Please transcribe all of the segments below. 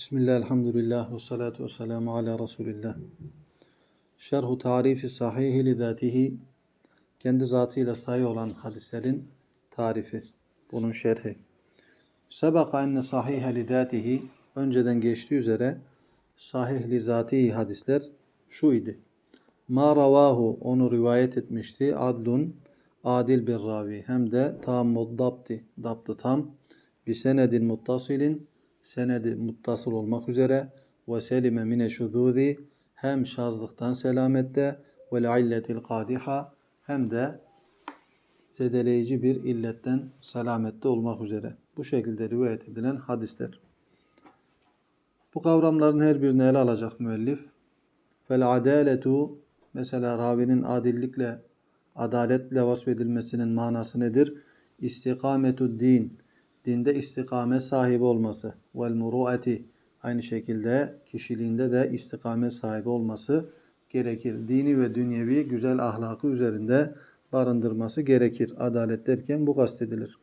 Bismillah, elhamdülillah ve salatu ve selamu ala Resulillah. Şerhu tarifi sahihi li zatihi kendi zatıyla sahih olan hadislerin tarifi. Bunun şerhi. Sebeka enne sahihe li zatihi önceden geçtiği üzere sahih li zatihi hadisler şu idi. Ma ravahu onu rivayet etmişti adlun adil bir ravi hem de tammud dabti dabtı tam bir senedin muttasilin senedi muttasıl olmak üzere ve selime mine şuzudi hem şazlıktan selamette ve illetil kadiha hem de zedeleyici bir illetten selamette olmak üzere. Bu şekilde rivayet edilen hadisler. Bu kavramların her birini ele alacak müellif. Fel adaletu mesela ravinin adillikle adaletle vasfedilmesinin manası nedir? İstikametu din dinde istikamet sahibi olması vel muruati aynı şekilde kişiliğinde de istikamet sahibi olması gerekir. Dini ve dünyevi güzel ahlakı üzerinde barındırması gerekir. Adalet derken bu kastedilir.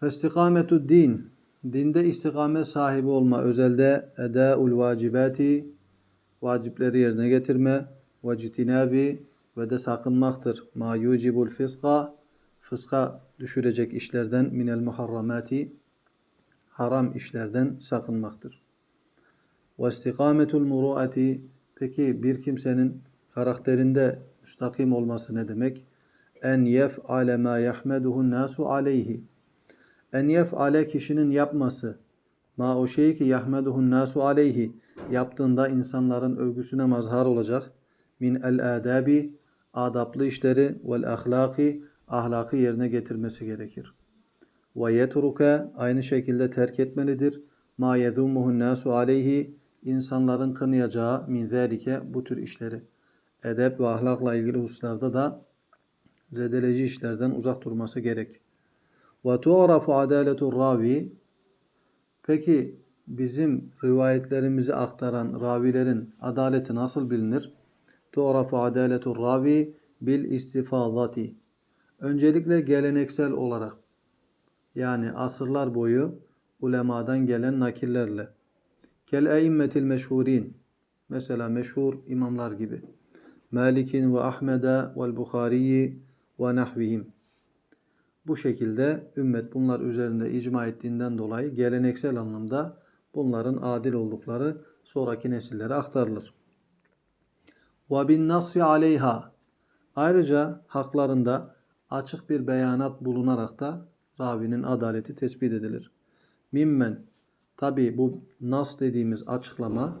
Festikametu din dinde istikamet sahibi olma özelde edaul vacibati vacipleri yerine getirme ve ve de sakınmaktır. Ma yucibul fiska fıska düşürecek işlerden minel muharramati haram işlerden sakınmaktır. Ve istikametul muruati peki bir kimsenin karakterinde müstakim olması ne demek? En yef'ale ma yahmeduhun nasu aleyhi. En yef'ale kişinin yapması ma o şeyi ki yahmeduhun nasu aleyhi yaptığında insanların övgüsüne mazhar olacak min el adabi adaplı işleri vel ahlaki ahlakı yerine getirmesi gerekir. Ve yetruke aynı şekilde terk etmelidir. Ma yedumuhun nasu aleyhi insanların kınayacağı min zalike bu tür işleri. Edep ve ahlakla ilgili hususlarda da zedeleci işlerden uzak durması gerek. Ve tu'rafu adaletur ravi Peki bizim rivayetlerimizi aktaran ravilerin adaleti nasıl bilinir? Tu'rafu adaletur ravi bil istifadati Öncelikle geleneksel olarak yani asırlar boyu ulemadan gelen nakillerle. Kel eimmetil meşhurin mesela meşhur imamlar gibi. Malik'in ve Ahmed'e vel Bukhari'yi ve nahvihim. Bu şekilde ümmet bunlar üzerinde icma ettiğinden dolayı geleneksel anlamda bunların adil oldukları sonraki nesillere aktarılır. Ve bin nasi aleyha Ayrıca haklarında açık bir beyanat bulunarak da ravinin adaleti tespit edilir. Mimmen tabi bu nas dediğimiz açıklama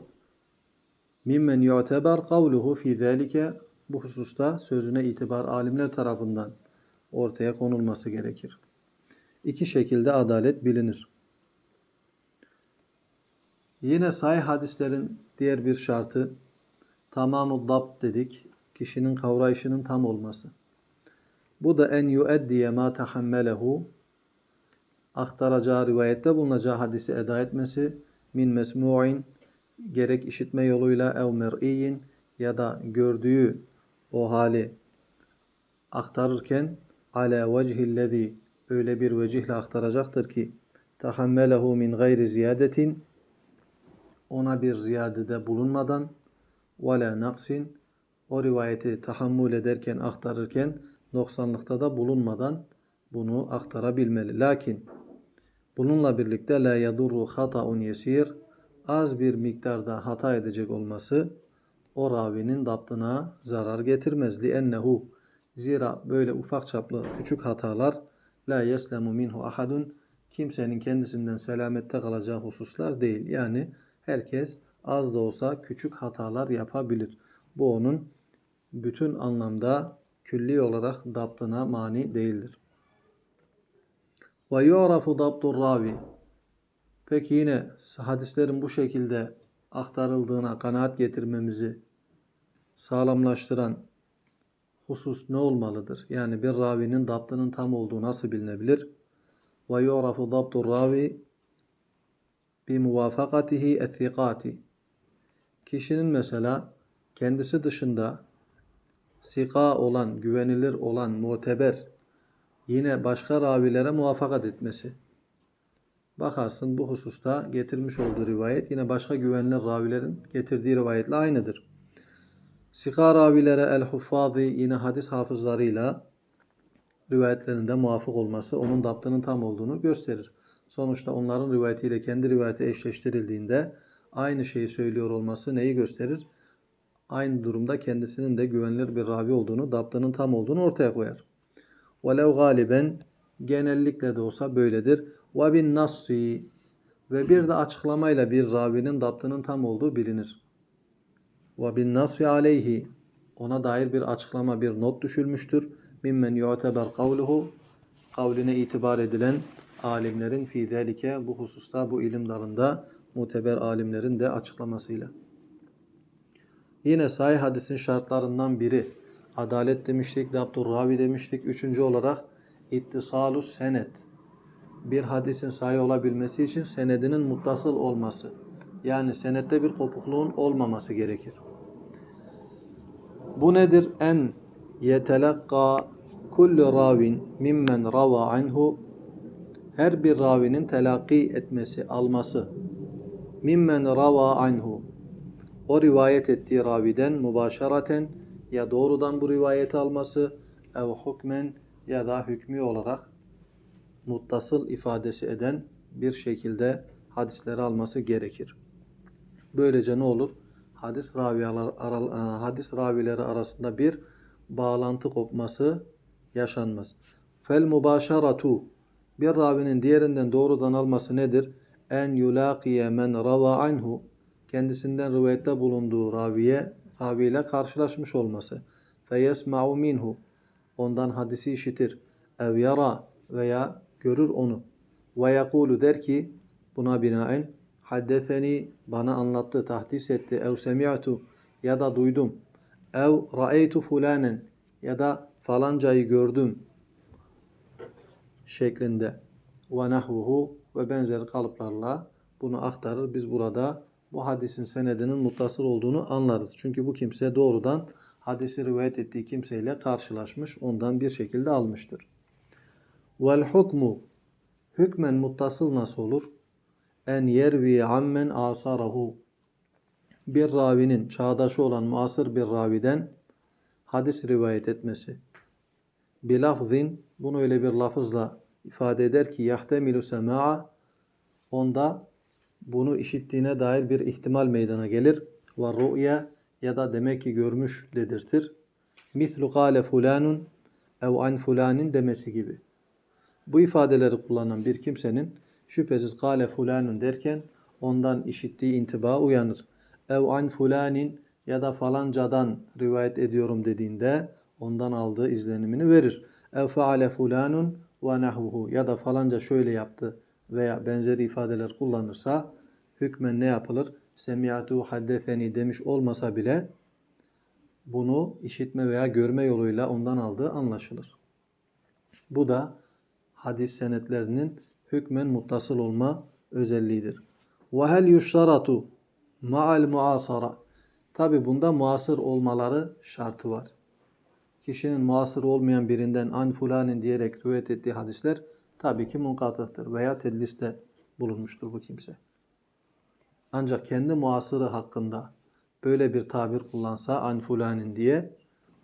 mimmen yu'teber kavluhu fi zalike bu hususta sözüne itibar alimler tarafından ortaya konulması gerekir. İki şekilde adalet bilinir. Yine sahih hadislerin diğer bir şartı tamamı dab dedik. Kişinin kavrayışının tam olması. Bu da en yueddiye ma tahammelehu. Aktaracağı rivayette bulunacağı hadisi eda etmesi min mesmu'in gerek işitme yoluyla ev mer'iyin ya da gördüğü o hali aktarırken ala vechillezî öyle bir vecihle aktaracaktır ki tahammelehu min gayri ziyadetin ona bir ziyadede bulunmadan ve la naksin o rivayeti tahammül ederken aktarırken noksanlıkta da bulunmadan bunu aktarabilmeli. Lakin bununla birlikte la yadurru hata'un yesir az bir miktarda hata edecek olması o ravinin daptına zarar getirmez. Li ennehu zira böyle ufak çaplı küçük hatalar la yeslemu minhu ahadun kimsenin kendisinden selamette kalacağı hususlar değil. Yani herkes az da olsa küçük hatalar yapabilir. Bu onun bütün anlamda külli olarak daptına mani değildir. Ve yu'rafu dabtur ravi. Peki yine hadislerin bu şekilde aktarıldığına kanaat getirmemizi sağlamlaştıran husus ne olmalıdır? Yani bir ravinin daptının tam olduğu nasıl bilinebilir? Ve yu'rafu dabtur ravi bi muvafakatihi ethikati. Kişinin mesela kendisi dışında sika olan, güvenilir olan, muteber yine başka ravilere muvaffakat etmesi. Bakarsın bu hususta getirmiş olduğu rivayet yine başka güvenilir ravilerin getirdiği rivayetle aynıdır. Sika ravilere el-huffazi yine hadis hafızlarıyla rivayetlerinde muvafık olması onun daptının tam olduğunu gösterir. Sonuçta onların rivayetiyle kendi rivayeti eşleştirildiğinde aynı şeyi söylüyor olması neyi gösterir? Aynı durumda kendisinin de güvenilir bir ravi olduğunu, daptının tam olduğunu ortaya koyar. Velev galiben genellikle de olsa böyledir. Ve bin nassi ve bir de açıklamayla bir ravinin daptının tam olduğu bilinir. Ve bin nassi aleyhi ona dair bir açıklama, bir not düşülmüştür. Mimmen yu'teber kavluhu kavline itibar edilen alimlerin fi bu hususta bu ilim dalında muteber alimlerin de açıklamasıyla. Yine sahih hadisin şartlarından biri adalet demiştik, ravi demiştik. Üçüncü olarak ittisalu senet. Bir hadisin sahih olabilmesi için senedinin muttasıl olması. Yani senette bir kopukluğun olmaması gerekir. Bu nedir? En yetelakka kullu ravin mimmen rava anhu her bir ravinin telakki etmesi, alması. Mimmen rava anhu o rivayet ettiği raviden mübaşaraten ya doğrudan bu rivayeti alması ev hukmen ya da hükmü olarak muttasıl ifadesi eden bir şekilde hadisleri alması gerekir. Böylece ne olur? Hadis raviyalar ara- hadis ravileri arasında bir bağlantı kopması yaşanmaz. Fel mübaşaratu bir ravinin diğerinden doğrudan alması nedir? En yulaqiye men rava anhu kendisinden rivayette bulunduğu raviye raviyle karşılaşmış olması. Fe yesma'u minhu ondan hadisi işitir. Ev yara veya görür onu. Ve yekulu der ki buna binaen haddeseni bana anlattı, tahdis etti. Ev semi'tu ya da duydum. Ev ra'eytu fulanen ya da falancayı gördüm şeklinde ve nahvuhu ve benzeri kalıplarla bunu aktarır. Biz burada bu hadisin senedinin muttasıl olduğunu anlarız. Çünkü bu kimse doğrudan hadisi rivayet ettiği kimseyle karşılaşmış, ondan bir şekilde almıştır. Vel hukmu hükmen muttasıl nasıl olur? En yervi ammen asarahu bir ravinin çağdaşı olan muasır bir raviden hadis rivayet etmesi. Bilafzin bunu öyle bir lafızla ifade eder ki yahtemilu sema'a onda bunu işittiğine dair bir ihtimal meydana gelir. Ve ru'ya ya da demek ki görmüş dedirtir. Mislu kâle fulanun ev an fulanin demesi gibi. Bu ifadeleri kullanan bir kimsenin şüphesiz kâle fulanun derken ondan işittiği intiba uyanır. Ev an fulanin ya da falancadan rivayet ediyorum dediğinde ondan aldığı izlenimini verir. Ev faale fulanun ve nahvuhu ya da falanca şöyle yaptı veya benzeri ifadeler kullanırsa hükmen ne yapılır? Semiyatu haddefeni demiş olmasa bile bunu işitme veya görme yoluyla ondan aldığı anlaşılır. Bu da hadis senetlerinin hükmen muttasıl olma özelliğidir. Hel yuştaratu ma'al muasara. Tabi bunda muasır olmaları şartı var. Kişinin muasır olmayan birinden an fulanin diyerek rivayet ettiği hadisler tabii ki munkatıhtır veya tedliste bulunmuştur bu kimse. Ancak kendi muasırı hakkında böyle bir tabir kullansa an fulanin diye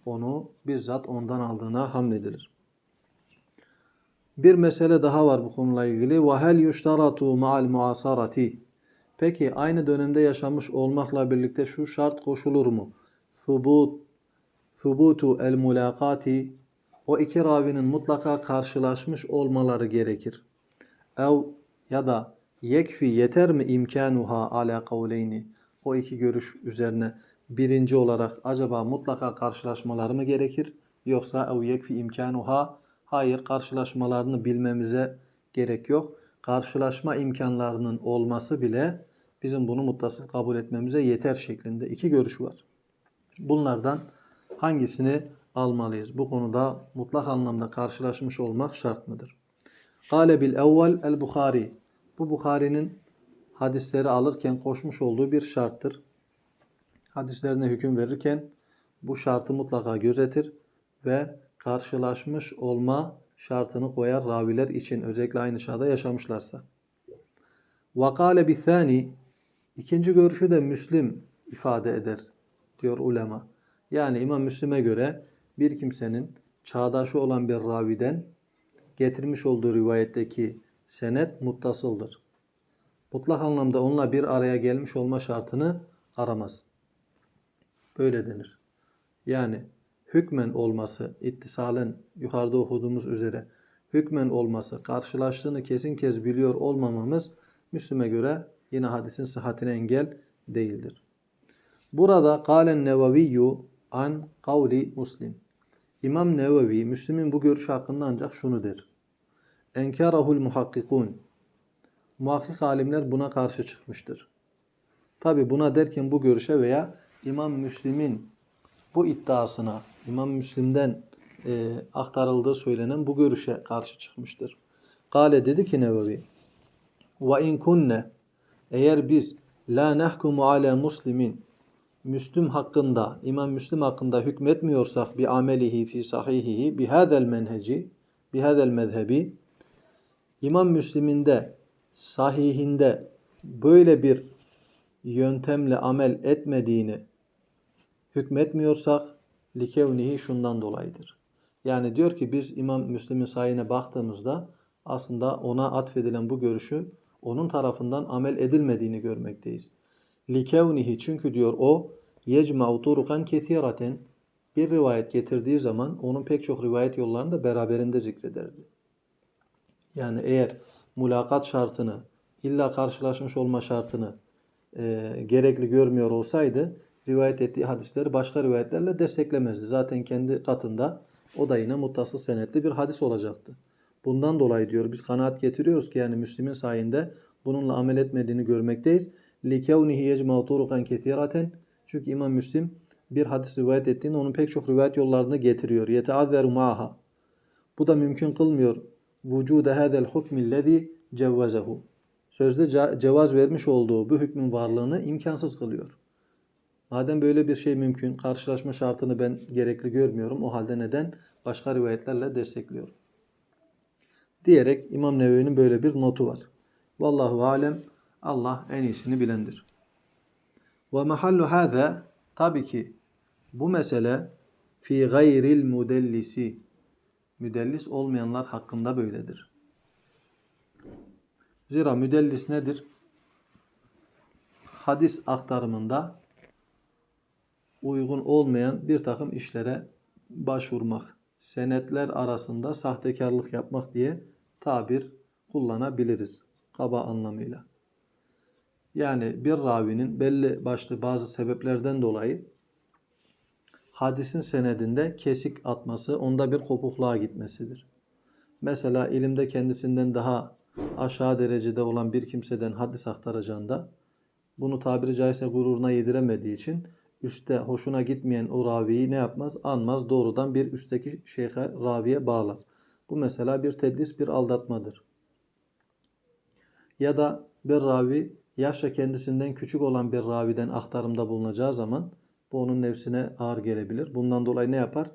onu bizzat ondan aldığına hamledilir. Bir mesele daha var bu konuyla ilgili. Ve hel yuştaratu ma'al muasarati. Peki aynı dönemde yaşamış olmakla birlikte şu şart koşulur mu? Subut Subutu el mulakati o iki ravinin mutlaka karşılaşmış olmaları gerekir. Ev ya da yekfi yeter mi imkanuha ala kavleyni o iki görüş üzerine birinci olarak acaba mutlaka karşılaşmaları mı gerekir? Yoksa ev yekfi imkanuha hayır karşılaşmalarını bilmemize gerek yok. Karşılaşma imkanlarının olması bile bizim bunu muttasıl kabul etmemize yeter şeklinde iki görüş var. Bunlardan hangisini almalıyız. Bu konuda mutlak anlamda karşılaşmış olmak şart mıdır? Kale bil evvel el Bukhari. Bu Bukhari'nin hadisleri alırken koşmuş olduğu bir şarttır. Hadislerine hüküm verirken bu şartı mutlaka gözetir ve karşılaşmış olma şartını koyar raviler için özellikle aynı çağda yaşamışlarsa. Vakale bithani ikinci görüşü de Müslim ifade eder diyor ulema. Yani İmam Müslim'e göre bir kimsenin çağdaşı olan bir raviden getirmiş olduğu rivayetteki senet muttasıldır. Mutlak anlamda onunla bir araya gelmiş olma şartını aramaz. Böyle denir. Yani hükmen olması, ittisalen yukarıda okuduğumuz üzere hükmen olması, karşılaştığını kesin kez biliyor olmamamız Müslüme göre yine hadisin sıhhatine engel değildir. Burada kâlen nevaviyyu an kavli muslim. İmam Nevevi, Müslim'in bu görüşü hakkında ancak şunu der. Enkarahul muhakkikun. Muhakkik alimler buna karşı çıkmıştır. Tabi buna derken bu görüşe veya İmam Müslim'in bu iddiasına, İmam Müslim'den e, aktarıldığı söylenen bu görüşe karşı çıkmıştır. Kale dedi ki Nevevi, ve in kunne eğer biz la nahkumu ala muslimin Müslüm hakkında, İmam Müslim hakkında hükmetmiyorsak bi amelihi fi sahihihi bi hadal menheci bi hadal mezhebi İmam Müslim'in de sahihinde böyle bir yöntemle amel etmediğini hükmetmiyorsak likevnihi şundan dolayıdır. Yani diyor ki biz İmam Müslim'in sahihine baktığımızda aslında ona atfedilen bu görüşü onun tarafından amel edilmediğini görmekteyiz. Likevnihi çünkü diyor o yecma'u turukan kethiraten bir rivayet getirdiği zaman onun pek çok rivayet yollarını da beraberinde zikrederdi. Yani eğer mulakat şartını illa karşılaşmış olma şartını e, gerekli görmüyor olsaydı rivayet ettiği hadisleri başka rivayetlerle desteklemezdi. Zaten kendi katında o da yine muttasıl senetli bir hadis olacaktı. Bundan dolayı diyor biz kanaat getiriyoruz ki yani Müslim'in sayinde bununla amel etmediğini görmekteyiz likevnihi yecma'u turukan kesireten. Çünkü İmam Müslim bir hadis rivayet ettiğinde onun pek çok rivayet yollarını getiriyor. Yeteazzeru maha. Bu da mümkün kılmıyor. Vücude hadel hukmillezî cevvezehu. Sözde cevaz vermiş olduğu bu hükmün varlığını imkansız kılıyor. Madem böyle bir şey mümkün, karşılaşma şartını ben gerekli görmüyorum. O halde neden? Başka rivayetlerle destekliyorum. Diyerek İmam Nevevi'nin böyle bir notu var. Vallahu alem Allah en iyisini bilendir. Ve mahallu hâzâ tabii ki bu mesele fi gayril mudellisi müdellis olmayanlar hakkında böyledir. Zira müdellis nedir? Hadis aktarımında uygun olmayan bir takım işlere başvurmak, senetler arasında sahtekarlık yapmak diye tabir kullanabiliriz kaba anlamıyla. Yani bir ravinin belli başlı bazı sebeplerden dolayı hadisin senedinde kesik atması, onda bir kopukluğa gitmesidir. Mesela ilimde kendisinden daha aşağı derecede olan bir kimseden hadis aktaracağında bunu tabiri caizse gururuna yediremediği için üstte hoşuna gitmeyen o raviyi ne yapmaz? Anmaz doğrudan bir üstteki şeyhe raviye bağlar. Bu mesela bir tedlis, bir aldatmadır. Ya da bir ravi yaşça kendisinden küçük olan bir raviden aktarımda bulunacağı zaman bu onun nefsine ağır gelebilir. Bundan dolayı ne yapar?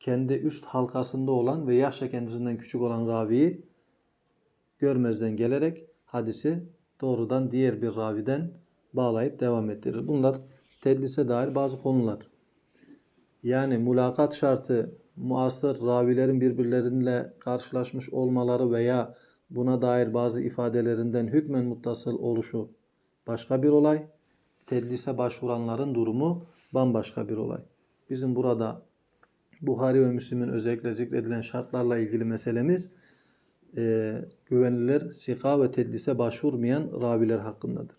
Kendi üst halkasında olan ve yaşça kendisinden küçük olan raviyi görmezden gelerek hadisi doğrudan diğer bir raviden bağlayıp devam ettirir. Bunlar tedlise dair bazı konular. Yani mulakat şartı muasır ravilerin birbirleriyle karşılaşmış olmaları veya buna dair bazı ifadelerinden hükmen muttasıl oluşu başka bir olay. Tedlise başvuranların durumu bambaşka bir olay. Bizim burada Buhari ve Müslim'in özellikle zikredilen şartlarla ilgili meselemiz e, güvenilir sika ve tedlise başvurmayan raviler hakkındadır.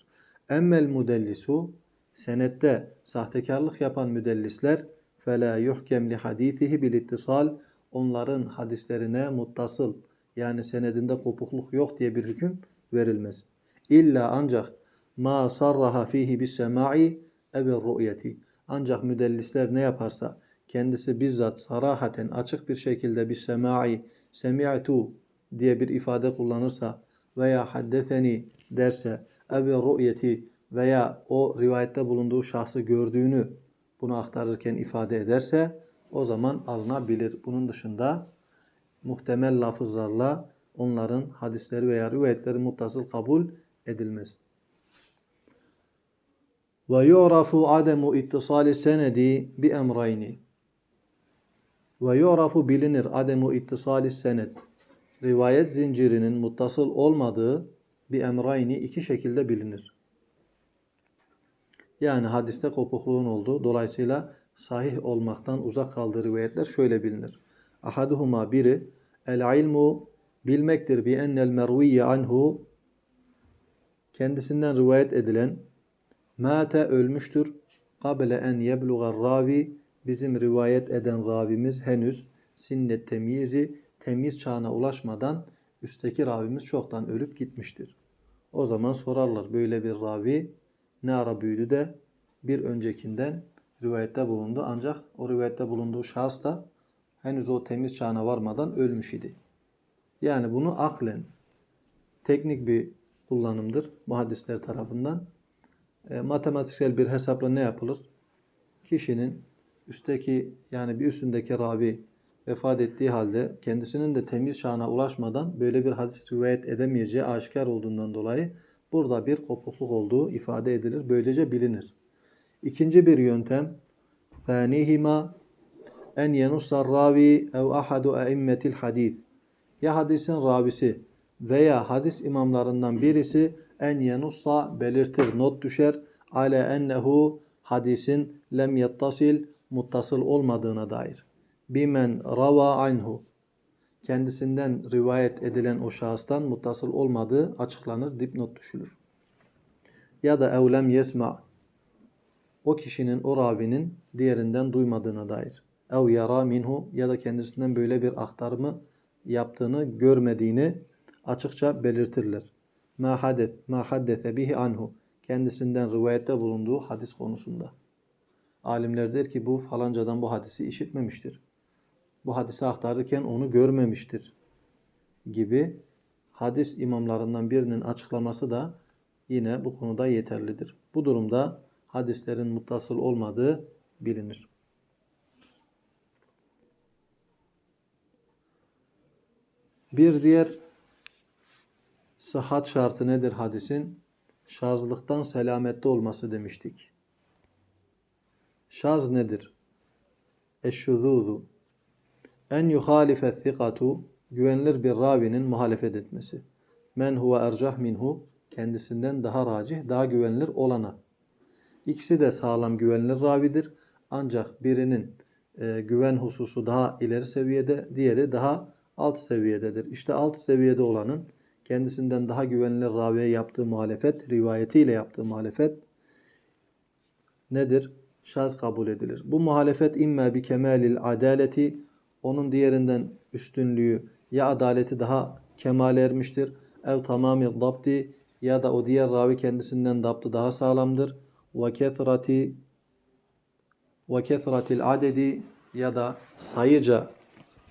Emmel mudellisu senette sahtekarlık yapan müdellisler fela yuhkem li hadisihi bil ittisal onların hadislerine muttasıl yani senedinde kopukluk yok diye bir hüküm verilmez. İlla ancak ma sarraha fihi bis semai ev ru'yeti. Ancak müdellisler ne yaparsa kendisi bizzat sarahaten açık bir şekilde bis semai semi'tu diye bir ifade kullanırsa veya haddeseni derse ev ru'yeti veya o rivayette bulunduğu şahsı gördüğünü bunu aktarırken ifade ederse o zaman alınabilir. Bunun dışında muhtemel lafızlarla onların hadisleri veya rivayetleri muttasıl kabul edilmez. Ve yu'rafu ademu ittisali senedi bi emrayni. Ve yu'rafu bilinir ademu ittisali senet. Rivayet zincirinin muttasıl olmadığı bir emrayni iki şekilde bilinir. Yani hadiste kopukluğun olduğu, dolayısıyla sahih olmaktan uzak kaldığı rivayetler şöyle bilinir. Ahaduhuma biri el ilmu bilmektir bi ennel merviyye anhu kendisinden rivayet edilen mate ölmüştür kable en yeblugar ravi bizim rivayet eden ravimiz henüz sinnet temyizi temiz çağına ulaşmadan üstteki ravimiz çoktan ölüp gitmiştir. O zaman sorarlar böyle bir ravi ne ara büyüdü de bir öncekinden rivayette bulundu. Ancak o rivayette bulunduğu şahıs da henüz o temiz çağına varmadan ölmüş idi. Yani bunu aklen teknik bir kullanımdır muhaddisler tarafından. E, matematiksel bir hesapla ne yapılır? Kişinin üstteki yani bir üstündeki ravi vefat ettiği halde kendisinin de temiz çağına ulaşmadan böyle bir hadis rivayet edemeyeceği aşikar olduğundan dolayı burada bir kopukluk olduğu ifade edilir. Böylece bilinir. İkinci bir yöntem ثانيهما en yenussar ravi ev ahadu eimmetil hadis. Ya hadisin ravisi veya hadis imamlarından birisi en yenussa belirtir, not düşer. Ale ennehu hadisin lem yettasil muttasıl olmadığına dair. Bimen rava anhu. Kendisinden rivayet edilen o şahıstan muttasıl olmadığı açıklanır, dipnot düşülür. Ya da evlem yesma o kişinin, o ravinin diğerinden duymadığına dair. Ev yara minhu ya da kendisinden böyle bir aktarımı yaptığını görmediğini açıkça belirtirler. Ma hadet, ma haddese bihi anhu. Kendisinden rivayette bulunduğu hadis konusunda. Alimler der ki bu falancadan bu hadisi işitmemiştir. Bu hadisi aktarırken onu görmemiştir gibi hadis imamlarından birinin açıklaması da yine bu konuda yeterlidir. Bu durumda hadislerin muttasıl olmadığı bilinir. Bir diğer sıhhat şartı nedir hadisin? Şazlıktan selamette olması demiştik. Şaz nedir? Eşşuzuzu. En yuhalife thikatu güvenilir bir ravinin muhalefet etmesi. Men huve ercah minhu kendisinden daha racih, daha güvenilir olana. İkisi de sağlam güvenilir ravidir. Ancak birinin e, güven hususu daha ileri seviyede, diğeri daha alt seviyededir. İşte alt seviyede olanın kendisinden daha güvenilir raviye yaptığı muhalefet, rivayetiyle yaptığı muhalefet nedir? Şaz kabul edilir. Bu muhalefet imme bi kemalil adaleti onun diğerinden üstünlüğü ya adaleti daha kemale ermiştir ev tamamı dabti ya da o diğer ravi kendisinden daptı daha sağlamdır ve kethrati ve kethratil adedi ya da sayıca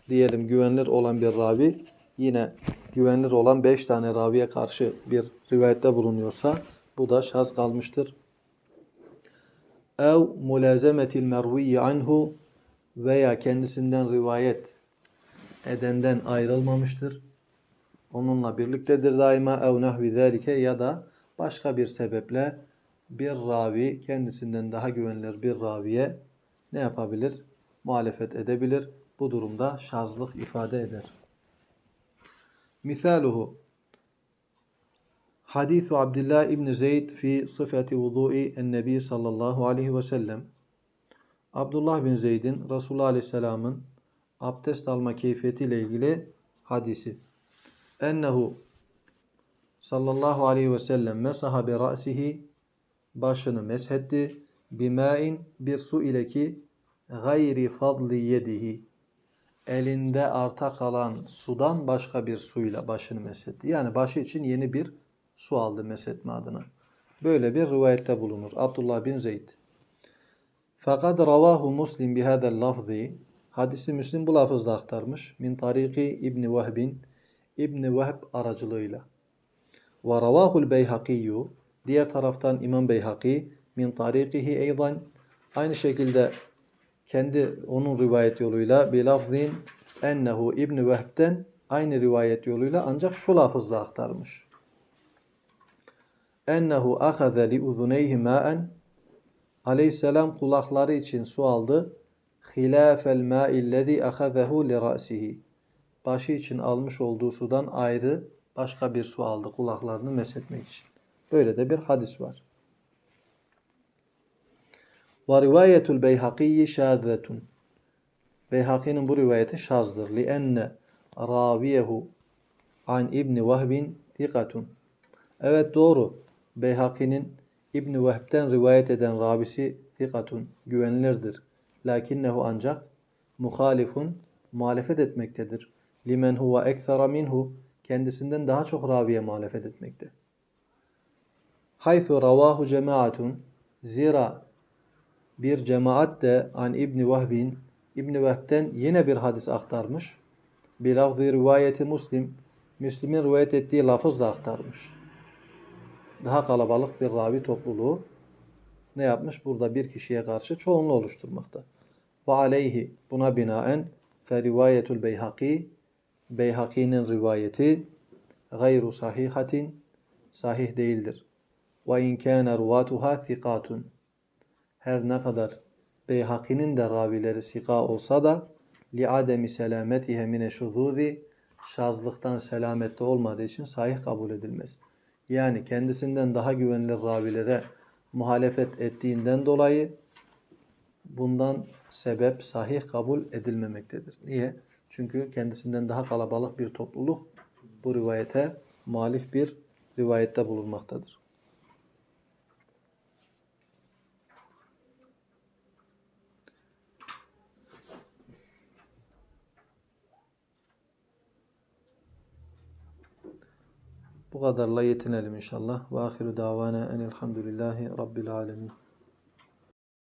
diyelim güvenilir olan bir ravi yine güvenilir olan 5 tane raviye karşı bir rivayette bulunuyorsa bu da şaz kalmıştır. Ev mulazemetil merviyyi anhu veya kendisinden rivayet edenden ayrılmamıştır. Onunla birliktedir daima ev nahvi zalike ya da başka bir sebeple bir ravi kendisinden daha güvenilir bir raviye ne yapabilir? Muhalefet edebilir. Bu durumda şazlık ifade eder. Misaluhu Hadisu Abdullah İbn Zeyd fi sıfati vudu'i en-nebi sallallahu aleyhi ve sellem Abdullah bin Zeyd'in Resulullah Aleyhisselam'ın abdest alma keyfiyetiyle ilgili hadisi. Ennehu sallallahu aleyhi ve sellem mesaha bi ra'sihi başını meshetti. Bimain bir su ile ki gayri fadli yedihi elinde arta kalan sudan başka bir suyla başını meshetti. Yani başı için yeni bir su aldı meshetme adına. Böyle bir rivayette bulunur. Abdullah bin Zeyd. Fakat ravahu Muslim bihadel lafzi hadisi Müslim bu lafızla aktarmış. Min tariki İbni Vehbin İbni Vehb aracılığıyla. Ve ravahul beyhakiyyu diğer taraftan İmam Beyhaki min tarikihi eydan aynı şekilde kendi onun rivayet yoluyla bi lafzin ennehu İbni Vehb'den aynı rivayet yoluyla ancak şu lafızla aktarmış. Ennehu ahaze li uzuneyhi ma'en Aleyhisselam kulakları için su aldı. Hilafel ma'illezî ahazehu li ra'sihi. Başı için almış olduğu sudan ayrı başka bir su aldı kulaklarını meshetmek için. Böyle de bir hadis var. Ve rivayetul beyhakiyyi şâzetun. Beyhaki'nin bu rivayeti şazdır. Lienne raviyehu an İbni Vahbin zikatun. Evet doğru. Beyhaki'nin İbni Vehb'den rivayet eden rabisi zikatun güvenilirdir. Lakinnehu ancak muhalifun muhalefet etmektedir. Limen huve ekthara minhu kendisinden daha çok raviye muhalefet etmekte. Haythu ravahu cemaatun zira bir cemaat de an İbni Vehbin İbni Vehb'den yine bir hadis aktarmış. Bir lafzı rivayeti Müslim Müslim'in rivayet ettiği lafızla aktarmış. Daha kalabalık bir ravi topluluğu ne yapmış? Burada bir kişiye karşı çoğunluğu oluşturmakta. Ve aleyhi buna binaen fe rivayetul beyhaki Beyhaki'nin rivayeti gayru sahihatin sahih değildir. Ve in kana ruvatuha thiqatun. Her ne kadar Beyhaki'nin de ravileri sika olsa da li ademi selametihe mine şuzuzi şazlıktan selamette olmadığı için sahih kabul edilmez. Yani kendisinden daha güvenilir ravilere muhalefet ettiğinden dolayı bundan sebep sahih kabul edilmemektedir. Niye? Çünkü kendisinden daha kalabalık bir topluluk bu rivayete muhalif bir rivayette bulunmaktadır. Bu kadarla yetinelim inşallah. Ve ahiru davana enelhamdülillahi rabbil alemin.